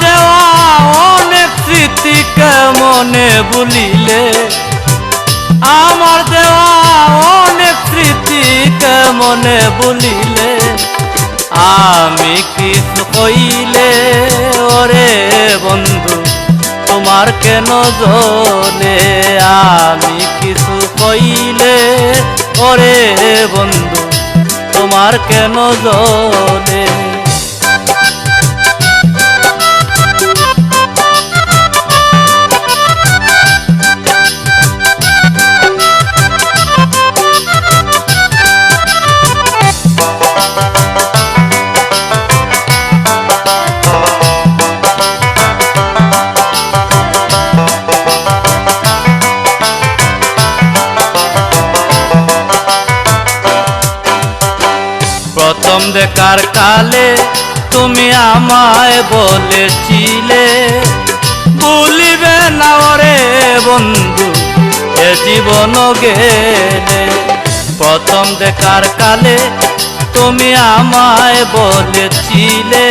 দেওয়া অনেক স্মৃতি কেমনে ভুলিলে। আমার দেওয়া অনেক স্মৃতি কেমনে ভুলিলে। আমি কিছু কইলে, ওরে বন্ধু, তোমার কেন জলে আমি কিছু কইলে, ওরে বন্ধু, তোমার কেন জলে দেখার কালে তুমি আমায় বলেছিলে। ভুলিবে না ওরে বন্ধু, এ জীবন গেলে। প্রথম দেখার কালে তুমি আমায় বলেছিলে।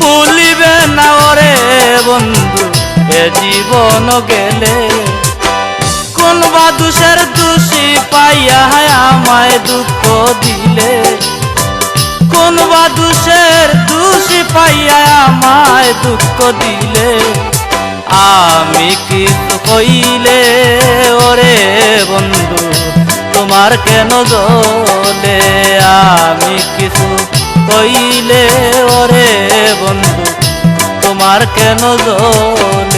ভুলিবে না ওরে বন্ধু, এ জীবন গেলে। কোন বা দুষের দোষী পাইয়া আমায় দুঃখ দিলে। কোন বা দুষের দোষী পাইয়া আমায় দুঃখ দিলে। আমি কিছু কইলে, ওরে বন্ধু, তোমার কেন জলে? আমি কিছু কইলে, ওরে বন্ধু, তোমার কেন জলে?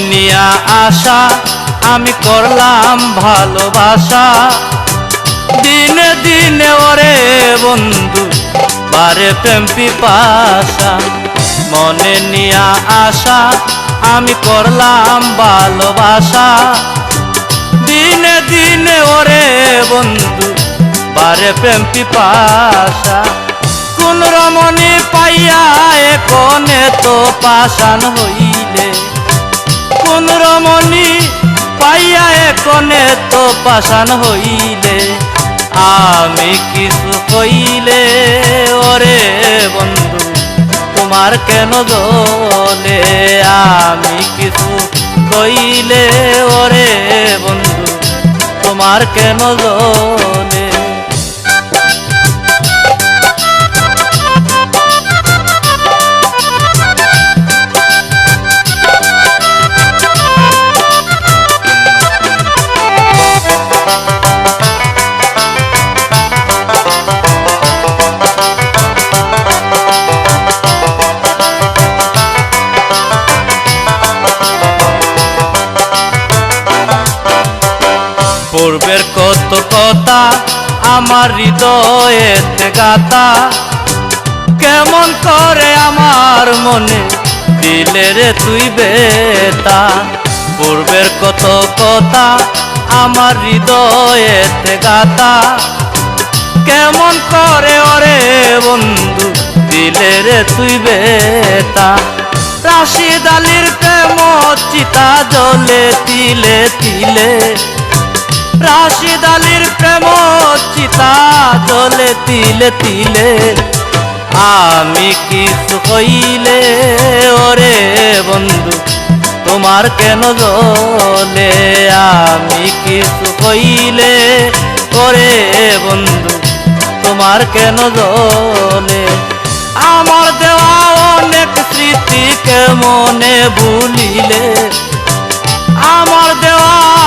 নিয়া আশা, আমি করলাম ভালোবাসা। দিনে দিনে ওরে বন্ধু, বারে প্রেম পিপাসা। মনে নিয়া আশা, আমি করলাম ভালোবাসা। দিনে দিনে ওরে বন্ধু, বারে প্রেম পিপাসা। কোন রমণী পাইয়া একনে তো পাশান হইলে। কোন রমণী, পাইয়া একনে তো পাশান হইলে। আমি কিছু কইলে, ওরে বন্ধু, তোমার কেন জলে? আমি কিছু কইলে, ওরে বন্ধু, তোমার কেন জলে? পূর্বের কত কথা, আমার হৃদয়েতে গাতা কেমন করে আমার মনে দিলে রে তুই বেতা। পূর্বের কত কথা, আমার হৃদয়েতে গাতা কেমন করে ওরে বন্ধু দিলে রে তুই বেতা। রাশিদ আলীর প্রেম চিতা জলে তিলে তিলে রাশিদ আলীর প্রেম চিতা জলে তিলে তিলে। আমি কিছু কইলে, ওরে বন্ধু, তোমার কেন জলে? আমি কিছু কইলে, ওরে বন্ধু, তোমার কেন জলে? আমার দেওয়া অনেক স্মৃতি মনে ভুলিলে? আমার দেওয়া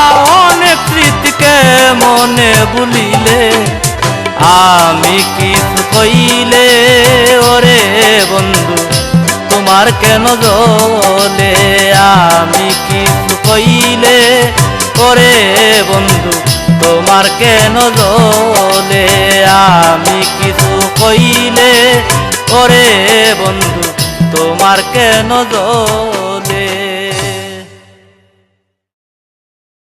তোমার কেন জলে? আমি কিছু কইলে করে বন্ধু, তোমার কেন জলে? আমি কিছু কইলে করে বন্ধু, তোমার কেন জলে?